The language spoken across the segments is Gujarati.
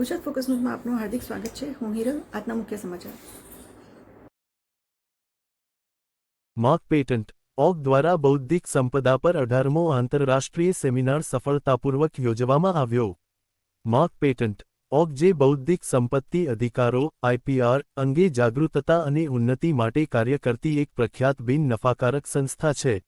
ગુજરાત ફોકસ ન્યૂઝમાં આપનું હાર્દિક સ્વાગત છે. હું હિરલ, આજના મુખ્ય સમાચાર. માર્ક પેટન્ટ ઓગ દ્વારા બૌદ્ધિક સંપદા પર અઢારમો આંતરરાષ્ટ્રીય સેમિનાર સફળતાપૂર્વક યોજવામાં આવ્યો. માર્ક પેટન્ટ ઓગ જે બૌદ્ધિક સંપત્તિ અધિકારો આઈપીઆર અંગે જાગૃતતા અને ઉન્નતિ માટે કાર્ય કરતી એક પ્રખ્યાત બિન નફાકારક સંસ્થા છે.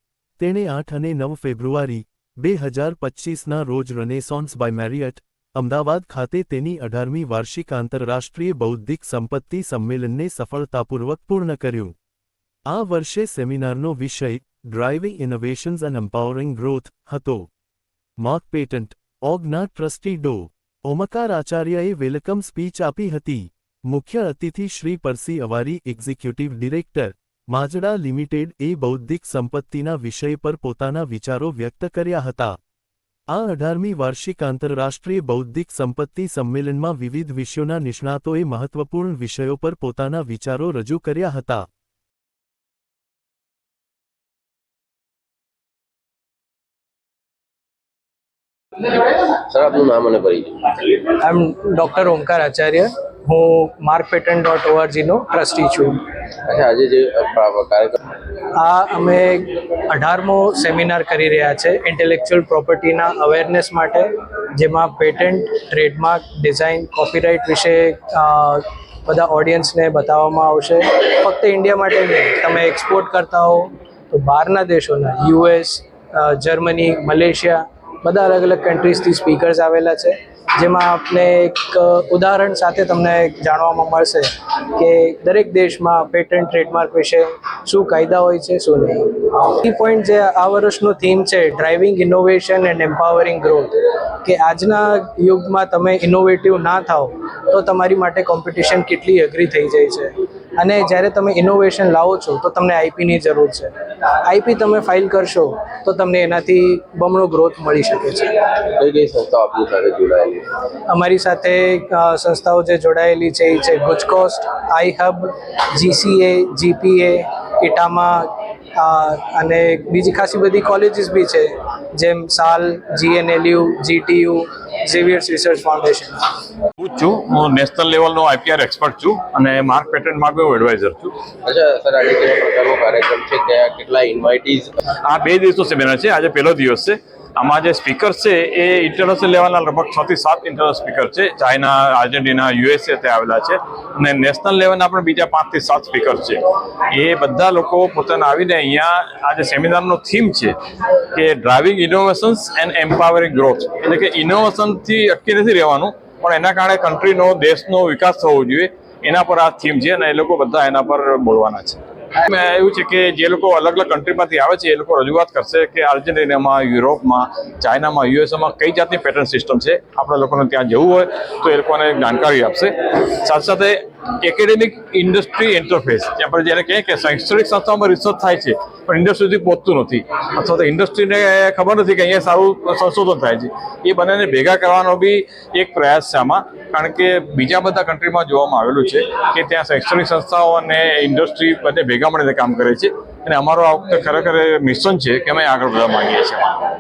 તેણે આઠ અને નવ ફેબ્રુઆરી બે હજાર પચ્ચીસના રોજ રનેસોન્સ બાય મેરિયટ અમદાવાદ ખાતે તેની અઢારમી વાર્ષિક આંતરરાષ્ટ્રીય બૌદ્ધિક સંપત્તિ સંમેલનને સફળતાપૂર્વક પૂર્ણ કર્યું. આ વર્ષે સેમિનારનો વિષય driving innovations and empowering growth હતો. માર્ક પેટન્ટ ઓગના ટ્રસ્ટી ડો. ઓમકાર આચાર્યએ વેલકમ સ્પીચ આપી હતી. મુખ્ય અતિથિ Shri Percy Avari executive director Mazda limited એ બૌદ્ધિક સંપત્તિના વિષય પર પોતાના વિચારો વ્યક્ત કર્યા હતા. આ અઢારમી વાર્ષિક આંતરરાષ્ટ્રીય બૌદ્ધિક સંપત્તિ સંમેલનમાં વિવિધ વિષયોના નિષ્ણાતોએ મહત્વપૂર્ણ વિષયો પર પોતાના વિચારો રજૂ કર્યા હતા. સર આપનું નામ અને પરિચય. આઈ એમ ડૉક્ટર ઓમકાર આચાર્ય. હું માર્ક પેટન ડોટ ઓઆરજીનો ટ્રસ્ટી છું. અચ્છા આજે જે કાર્યક્રમ આ અમે અઢારમો સેમિનાર કરી રહ્યા છે ઇન્ટેલેક્ચુઅલ પ્રોપર્ટીના અવેરનેસ માટે, જેમાં પેટન્ટ ટ્રેડમાર્ક ડિઝાઇન કોપીરાઇટ વિશે બધા ઓડિયન્સને બતાવવામાં આવશે. ફક્ત ઇન્ડિયા માટે નહીં, તમે એક્સપોર્ટ કરતા હો તો બહારના દેશોના યુએસ જર્મની મલેશિયા બધા અલગ અલગ કન્ટ્રીઝથી સ્પીકર્સ આવેલા છે. જેમાં આપને એક ઉદાહરણ સાથે તમને જાણવામાં મળશે કે દરેક દેશમાં પેટન્ટ ટ્રેડમાર્ક વિશે શું કાયદા હોય છે, શું નહીં. કી પોઈન્ટ જે આ વર્ષનો થીમ છે driving innovation and empowering growth કે આજના યુગમાં તમે ઇનોવેટિવ ના થાઓ તો તમારી માટે કોમ્પિટિશન કેટલી અઘરી થઈ જાય છે? અને જ્યારે તમે ઇનોવેશન લાવો છો તો તમને આઈપીની જરૂર છે. આઈપી તમે ફાઇલ કરશો તો તમને એનાથી બમણો ગ્રોથ મળી શકે છે. કઈ કઈ સંસ્થાઓ આપની સાથે જોડાયેલી? અમારી સાથે સંસ્થાઓ જે જોડાયેલી છે એ છે ગુજકોસ્ટ આઈ હબ જીસીએ જીપીએ ઇટામા અને બીજી ખાસી બધી કોલેજીસ બી છે જેમ સાલ GNLU GTU Xavier's research foundation હું છું. હું નેશનલ લેવલનો આઈપીઆર એક્સપર્ટ છું અને માર્ક પેટર્ન માટે હું એડવાઇઝર છું. અચ્છા સર આજે કેવા પ્રકારનો કાર્યક્રમ છે? કયા કેટલા ઇન્વાઇટીઝ આ બે દિવસનો સેમિનાર છે. આજે પહેલો દિવસ છે. આમાં જે સ્પીકર છે, એ ઇન્ટરનેશનલ લેવલના લગભગ છ થી સાત ઇન્ટરનેશનલ સ્પીકર છે. ચાઇના, આર્જેન્ટિના, યુએસએ તે આવેલા છે. અને નેશનલ લેવલના પણ બીજા પાંચથી સાત સ્પીકર છે. એ બધા લોકો પોતાને આવીને અહીંયા આ જે સેમિનારનો થીમ છે, કે driving innovations and empowering growth એટલે કે ઇનોવેશનથી અટકી નથી રહેવાનું, પણ એના કારણે કન્ટ્રીનો દેશનો વિકાસ થવો જોઈએ. એના પર આ થીમ છે અને એ લોકો બધા એના પર બોલવાના છે. એવું છે કે જે લોકો અલગ અલગ કન્ટ્રીમાંથી આવે છે, એ લોકો રજૂઆત કરશે કે આર્જેન્ટિનામાં, યુરોપમાં, ચાઇનામાં, યુએસએમાં કઈ જાતની પેટર્ન સિસ્ટમ છે. આપણા લોકોને ત્યાં જવું હોય તો એ લોકોને જાણકારી આપશે. સાથે સાથે એકેડેમિક ઇન્ડસ્ટ્રી ઇન્ટરફેસ પર જેને કહે કે શૈક્ષણિક સંસ્થાઓમાં રિસર્ચ થાય છે પણ ઇન્ડસ્ટ્રી સુધી પહોંચતું નથી. અથવા તો ઇન્ડસ્ટ્રીને ખબર નથી કે અહીંયા સારું સંશોધન થાય છે. એ બંનેને ભેગા કરવાનો બી એક પ્રયાસ છે આમાં. કારણ કે બીજા બધા કન્ટ્રીમાં જોવામાં આવેલું છે કે ત્યાં શૈક્ષણિક સંસ્થાઓ અને ઇન્ડસ્ટ્રી બધે ભેગા મળીને કામ કરે છે. અને અમારો આ વખતે ખરેખર મિશન છે કે અમે આગળ વધવા માંગીએ છીએ.